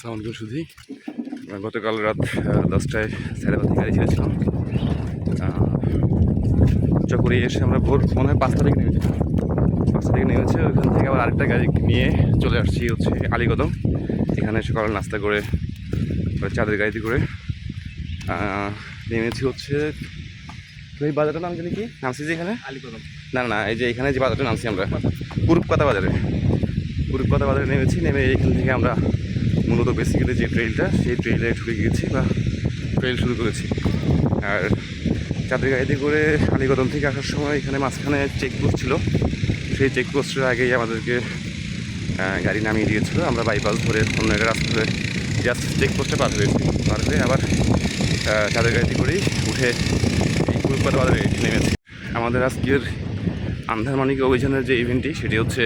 Sound শুধুই গতকাল রাত দশটায় স্যারেবাতি গাড়ি ছেড়েছিলাম। চকরি এসে আমরা ভোর মনে হয় পাঁচটা থেকে নেমেছি পাঁচটা থেকে নেমেছে ওখান থেকে আবার আরেকটা গাড়ি নিয়ে চলে আসছি হচ্ছে আলিকদম এখানে সকালে নাস্তা করে চাঁদের গাড়িতে করে। নেমেছি হচ্ছে এই বাজারটার নাম জানি কি? নামছি যে এখানে? আলিকদম না না এই যে এখানে যে বাজারটা নামছি আমরা। কুরুপকাতা বাজারে। কুরুপকাতা বাজারে নেমেছি নেমে এইখান থেকে আমরা মূলত বেসিক্যালি যে ট্রেইলটা সেই ট্রেইলে ঢুকে গিয়েছি বা ট্রেইল শুরু করেছি। আর চাঁদের গাড়িতে করে আলিগদম থেকে আসার সময় এখানে মাঝখানে চেকপোস্ট ছিল। সেই চেকপোস্টের আগেই আমাদেরকে গাড়ি নামিয়ে দিয়েছিল। আমরা বাইপাস ধরে অন্য একটা রাস্তা ধরে জাস্ট চেকপোস্টে পার হয়েছি। পার হয়ে আবার চাঁদের গাড়িতে করেই উঠে এই কুরুপকাতা বাজারে নেমেছি। আমাদের আজকের আন্ধারমানিক অভিযানের যে ইভেন্টটি সেটি হচ্ছে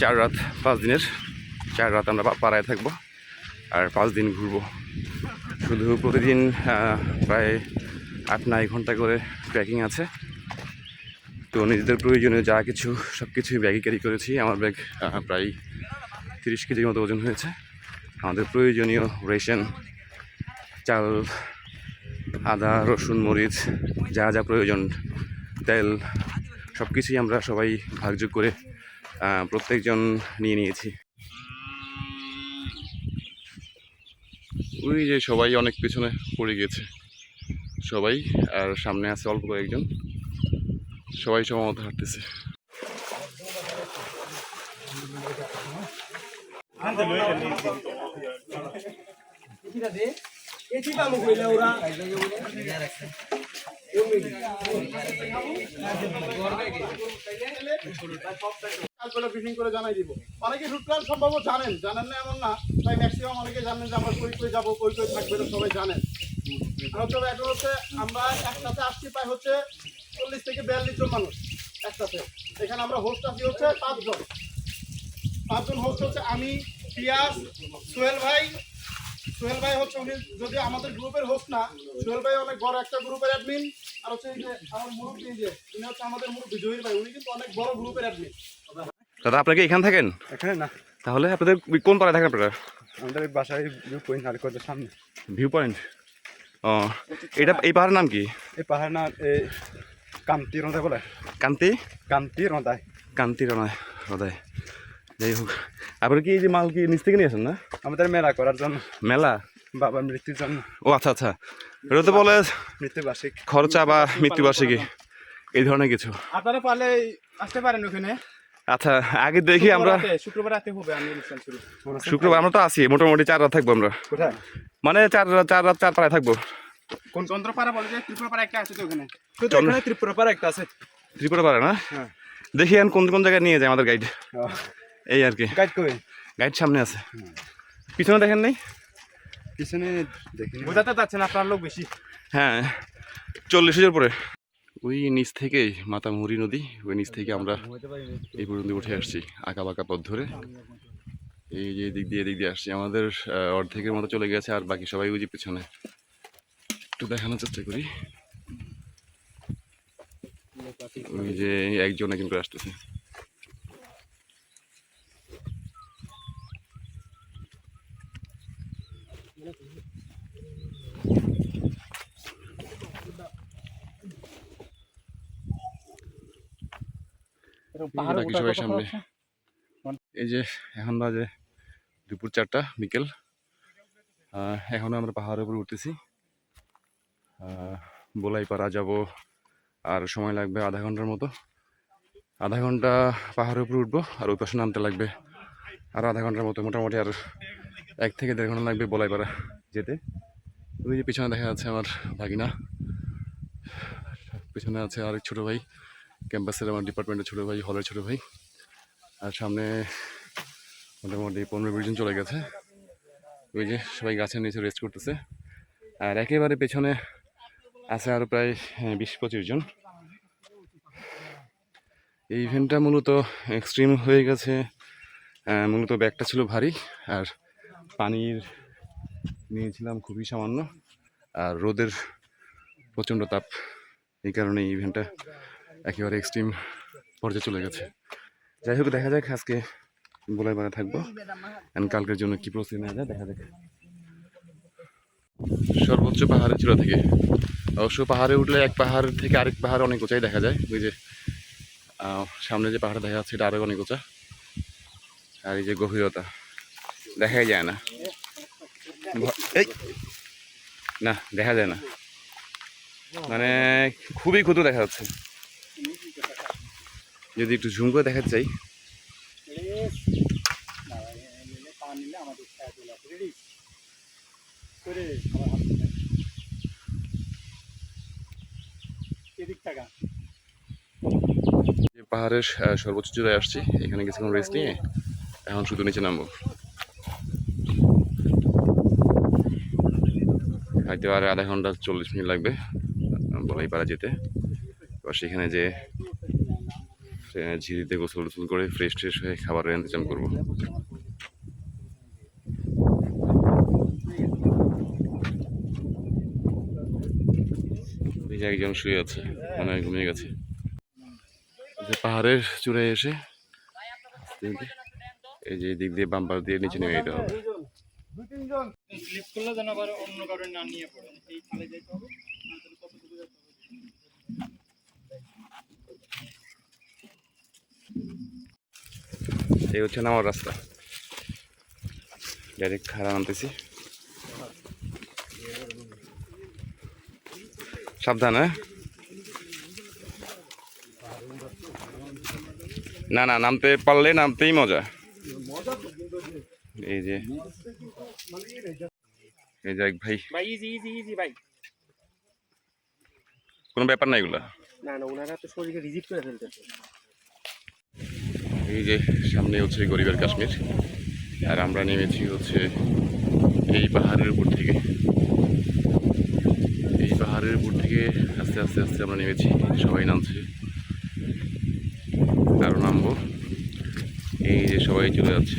চার রাত, পাঁচ দিনের। চার রাত আমরা পাড়ায় থাকব আর পাঁচ দিন ঘুরবো। শুধু প্রতিদিন প্রায় আট, নয় ঘণ্টা করে ট্রেকিং আছে। তো নিজেদের প্রয়োজনীয় যা কিছু, সব কিছুই ব্যাগে ক্যারি করেছি। আমার ব্যাগ প্রায় তিরিশ কেজির মতো ওজন হয়েছে। আমাদের প্রয়োজনীয় রেশন, চাল, আদা, রসুন, মরিচ, যা যা প্রয়োজন, তেল, সব কিছুই আমরা সবাই ভাগযোগ করে প্রত্যেকজন নিয়ে নিয়েছি। ওই যে সবাই অনেক পিছনে পড়ে গেছে। সবাই আর সামনে আছে অল্প কয়েকজন। সবাই সমমত হাঁটতেছে। জানাই দিব। সম্ভব জানেন জানেন না এমন না। তাই ম্যাক্সিমাম অনেকে জানেন যে আমরা কই কই যাব, কই কই থাকবে সবাই জানেন। হচ্ছে আমরা একসাথে আসছি হচ্ছে চল্লিশ থেকে মানুষ একসাথে। আমরা হচ্ছে পাঁচজন। পাঁচজন হোস্ট হচ্ছে আমি পিয়াস সোহেল ভাই সোহেল ভাই হচ্ছে উনি যদি আমাদের গ্রুপের হোস্ট না সোহেল ভাই অনেক বড় একটা গ্রুপের অ্যাডমিন আর হচ্ছে এই যে আমার মুরব্বী যে উনি হচ্ছে আমাদের মুরব্বী জহির ভাই উনি কিন্তু অনেক বড় গ্রুপের অ্যাডমিন দাদা আপনাকে এখানে থাকেন? এখানে না। তাহলে আপনাদের কোন পাড়ায় থাকেন আপনারা? আমাদের এই বাসায় ভিউ পয়েন্ট নারিকলের সামনে। ভিউ পয়েন্ট ও এটা এই পাহাড়ের নাম কি? এই পাহাড় নাম এই কান্তি রঁদায় বলে। কান্তি? কান্তি রঁদায় কান্তি রানায় হদায়। যাই হোক। আপনারা কি এই যে মাল কি নিচ থেকে নিয়ে আসেন না? আমাদের মেলা করার জন্য। মেলা? বাবার মৃত্যুর জন্য। ও আচ্ছা আচ্ছা। এটা তো বলে মৃত্যুবার্ষিক। খরচা বা মৃত্যুবার্ষিকী। এই ধরনের কিছু। আপনারা পারলে আসতে পারেন ওখানে। আচ্ছা আগে দেখি আমরা। শুক্রবার রাতে হবে আমি অনুষ্ঠান শুরু। শুক্রবার আমরা তো আছি মোটামুটি চার রাত থাকব আমরা। কোথায়? মানে চার রাত চার রাত চার পাড়ায় থাকব। কোন চন্দ্রপাড়া বলে যে ত্রিপুরাপাড়া একটা আছে তো ওখানে? ত্রিপুরাপাড়া একটা আছে। ত্রিপুরা পাড়া না? হ্যাঁ। দেখি কোন কোন জায়গায় নিয়ে যায় আমাদের গাইড এই আর কি। গাইড করে গাইড সামনে আছে। পিছনে দেখেন নেই? পিছনে দেখি বোঝাতে যাচ্ছেন আপনার লোক বেশি। হ্যাঁ চল্লিশ হাজার পরে। ওই নিচ থেকে মাতামুহুরি নদী ওই নিচ থেকে আমরা এই পর্যন্ত উঠে আসছি আঁকা বাঁকা পথ ধরে। এই যে দিক দিয়ে এদিক দিয়ে আসছি। আমাদের অর্ধেকের মতো চলে গেছে আর বাকি সবাই ওই যে পিছনে। একটু দেখানোর চেষ্টা করি। ওই যে একজন একজন করে আসতেছে। বাকি সবাই সামনে। এই যে এখন বাজে দুপুর চারটা বিকেল। আহ, এখনও আমরা পাহাড়ের উপর উঠতেছি। বোলাইপাড়া যাব। আর সময় লাগবে আধা ঘণ্টার মতো। আধা ঘণ্টা পাহাড়ের উপর উঠবো আর ওই পাশে নামতে লাগবে। আর আধা ঘণ্টার মতো মোটামুটি আর এক থেকে দেড় ঘণ্টা লাগবে বোলাইপাড়া যেতে। ওই যে পিছনে দেখা যাচ্ছে আমার ভাগিনা। পিছনে আছে আরেক ছোটো ভাই ক্যাম্পাসের আমার ডিপার্টমেন্টের ছোটো ভাই হলের ছোটো ভাই। আর সামনে মোটামুটি পনেরো বিশ জন চলে গেছে। ওই যে সবাই গাছের নিচে রেস্ট করতেছে। আর একেবারে পেছনে আছে আরও প্রায় হ্যাঁ, বিশ পঁচিশ জন। এই ইভেন্টটা মূলত এক্সট্রিম হয়ে গেছে। মূলত ব্যাগটা ছিল ভারী। আর পানির নিয়েছিলাম খুবই সামান্য, আর রোদের প্রচণ্ড তাপ এই কারণে এই ইভেন্টটা একেবারে এক্সট্রিম পর্যায়ে চলে গেছে। যাই হোক, দেখা যাক আজকে বলাই বারে থাকব অ্যান্ড কালকের জন্য কী প্রস্তুতি নেওয়া যায়, দেখা যাক। সর্বোচ্চ পাহাড়ের চূড়া থেকে। অবশ্য পাহাড়ে উঠলে এক পাহাড় থেকে আরেক পাহাড় অনেক উঁচাই দেখা যায়। ওই যে সামনে যে পাহাড় দেখা যাচ্ছে, এটা আরও অনেক উঁচা। আর এই যে গভীরতা। দেখাই যায় না। না, দেখা যায় না। মানে খুবই ক্ষুদ্র দেখা যাচ্ছে। যদি একটু ঝুম করে দেখাতে চাই। পাহাড়ের সর্বোচ্চ চূড়ায় আসছি। এখানে কিছুক্ষণ রেস্ট নিয়ে। এখন শুধু নিচে নামবো। হয়তো আর আধা ঘণ্টা চল্লিশ মিনিট লাগবে, বলাই পাড়া যেতে। এবার সেখানে যে ঝিরিতে গোসল টোসল করে ফ্রেশ ট্রেশ হয়ে খাবারের ইন্তজাম করব। একজন শুয়ে আছে, মনে ঘুমিয়ে গেছে। পাহাড়ের চূড়ায় এসে, এই যে দিক দিয়ে বাম্পার দিয়ে নিচে নেমে যেতে হবে। দুই তিনজন স্লিপ করলে যেন আবার অন্য কারণে না নিয়ে পড়ে। এই খালে যাইতে হবে নাহলে কতটুকু যেতে হবে। এই হচ্ছে নামার রাস্তা। ডাইরেক্ট খাড়া নামতেছি সাবধান হ্যাঁ? না না নামতে পারলে নামতেই মজা। এই যে। এই যে এক ভাই। ভাই ইজি ইজি ইজি ভাই। কোনো ব্যাপার না এগুলা। না না ওনারা তো শরীরকে রিজিট করে ফেলতেছে। এই যে সামনে হচ্ছে গরিবের কাশ্মীর। আর আমরা নেমেছি হচ্ছে এই পাহাড়ের উপর থেকে। এই পাহাড়ের উপর থেকে আস্তে আস্তে আস্তে আমরা নেমেছি। সবাই নামছে। আরও নামবো। এই যে সবাই চলে যাচ্ছে।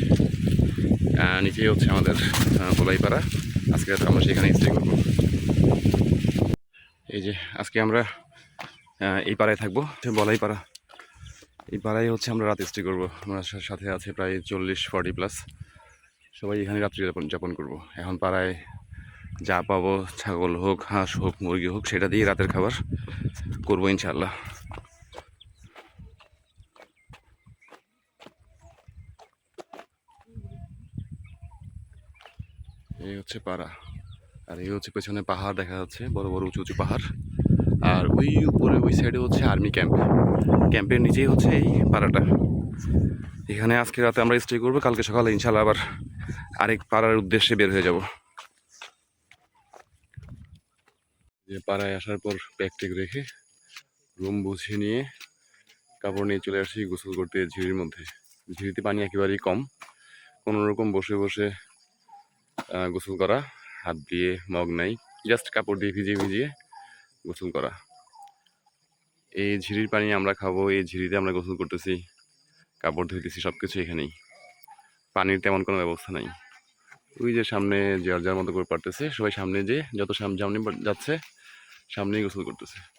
নিচেই হচ্ছে আমাদের বলাইপাড়া। আজকে আমরা সেখানে স্টে করব। এই যে আজকে আমরা এই পাড়ায় থাকব বলাইপাড়া। এই পাড়ায় হচ্ছে আমরা রাত স্টে করব। আমরা সাথে আছে প্রায় চল্লিশ ফর্টি প্লাস সবাই এখানে রাত্রি যাপন যাপন করব। এখন পাড়ায় যা পাবো, ছাগল হোক, হাঁস হোক, মুরগি হোক, সেটা দিয়ে রাতের খাবার করব ইনশাল্লাহ এই হচ্ছে পাড়া। আর এই হচ্ছে পেছনে পাহাড় দেখা যাচ্ছে, বড় বড়, উঁচু উঁচু পাহাড়। আর ওই উপরে, ওই সাইডে হচ্ছে আর্মি ক্যাম্প ক্যাম্পের নিচেই হচ্ছে এই পাড়াটা। এখানে আজকে রাতে আমরা স্টে করব, কালকে সকালে ইনশাল্লাহ আবার আরেক পাড়ার উদ্দেশ্যে বের হয়ে যাব। যে পাড়ায় আসার পর ব্যাগ টেক রেখে রুম বুঝিয়ে নিয়ে কাপড় নিয়ে চলে আসি গোসল করতে ঝিড়ির মধ্যে। ঝিড়িতে পানি একেবারেই কম। কোনো রকম বসে বসে গোসল করা, হাত দিয়ে মগ নাই জাস্ট কাপড় দিয়ে ভিজিয়ে ভিজিয়ে গোসল করা। এই ঝিরির পানি আমরা খাব, এই ঝিরিতে আমরা গোসল করতেছি, কাপড় ধুইতেছি সব কিছু এখানেই। পানির তেমন কোনো ব্যবস্থা নাই। ওই যে সামনে যার যার মতো করে পারতেছে, সবাই সামনে যে, যত সাম- সামনে যাচ্ছে, সামনেই গোসল করতেছে।